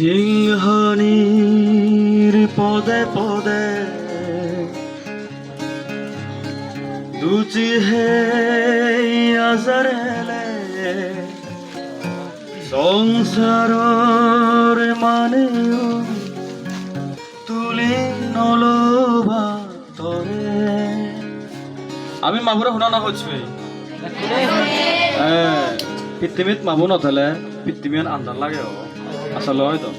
সিংহনীর পদে পদে দুচি হে আজার হেলে সংসারর মানেও তুলি নলবা তরে। আমি মাগুরে শুনা না হচ্ছে পৃথিবীত মাবো নথলে পৃথিবীত আন্ধার লাগে ও আসলে হয়তো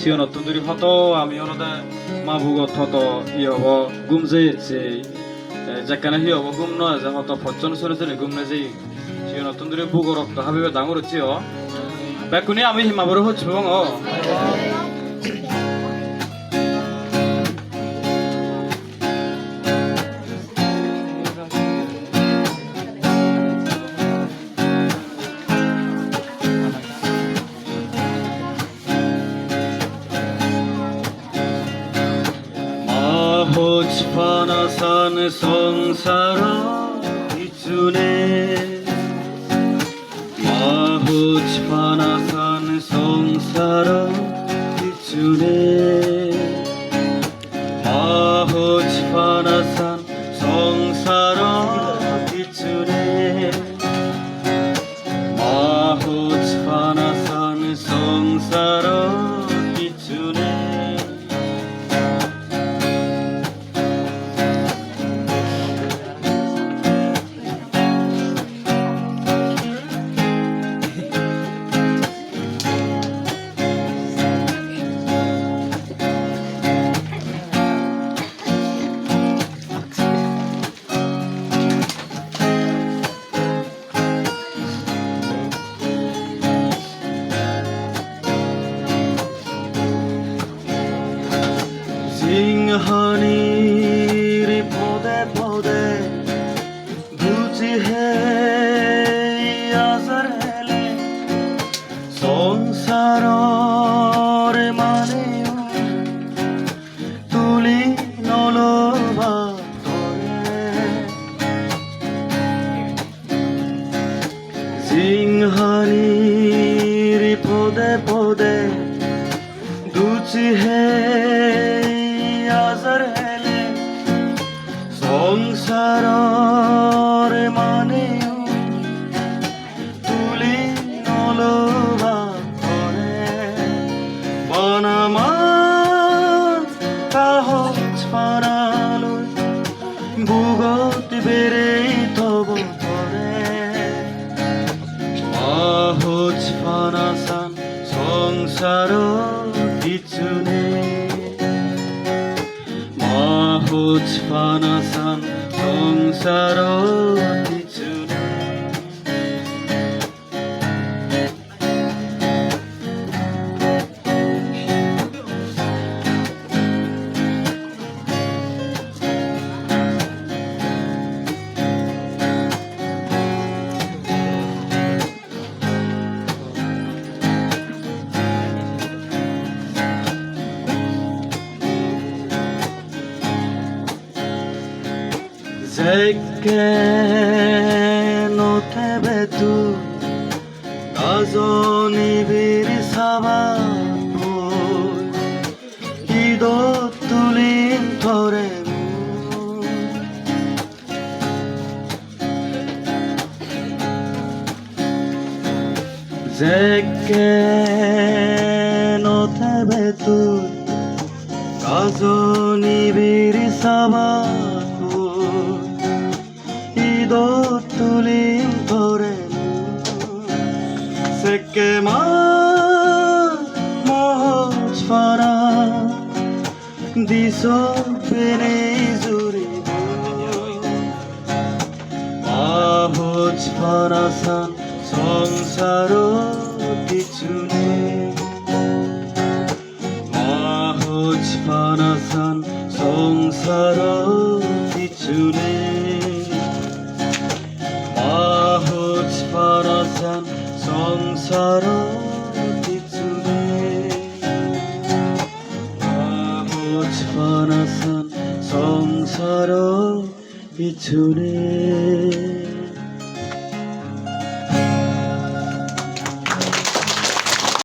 সিও অত্যন্তরি হত, আমি মা মাবুগত হত, ই হব গুম যে সে যেখানে হি হব গুম নয়, যে হত ফচন সরে চলে গুম নে যেই। সিও অত্যন্তরি বুক রক্ত হাবিবে ডাঙর হচ্ছে বেকুনি আমি হিমাবর হচ্ছে ও 마호치 파나산 성사로 이춘에 마호치 파나산 성사로 이춘에 마호치 파나산 성사로 সিংহনীর পদে পদে বুঝি হে আজার হেলে সংসারর মানে তুলি নলবা সিংহনীর পদে পদে দুচি হে সংসারর মানে তুলি নলবা করে। বনামা কাহজ পারালৈ বুগত বেড়ে তব করে। আহোজ ফানাসান সংসার পিছনে মাহোজ ফানাসান সংসার Sekken otebetu Azoni bir sabahur Gidot tulin toremu Sekken otebetu Azoni bir sabahur দর তুলি ধরে সে কে মা দিস ফেরে জুড়ি আহোজ ফারাসা সংসার কিছু সংসার কিছু নেই। জান সংসার পিছনে। বুঝবানা সংসার পিছনে।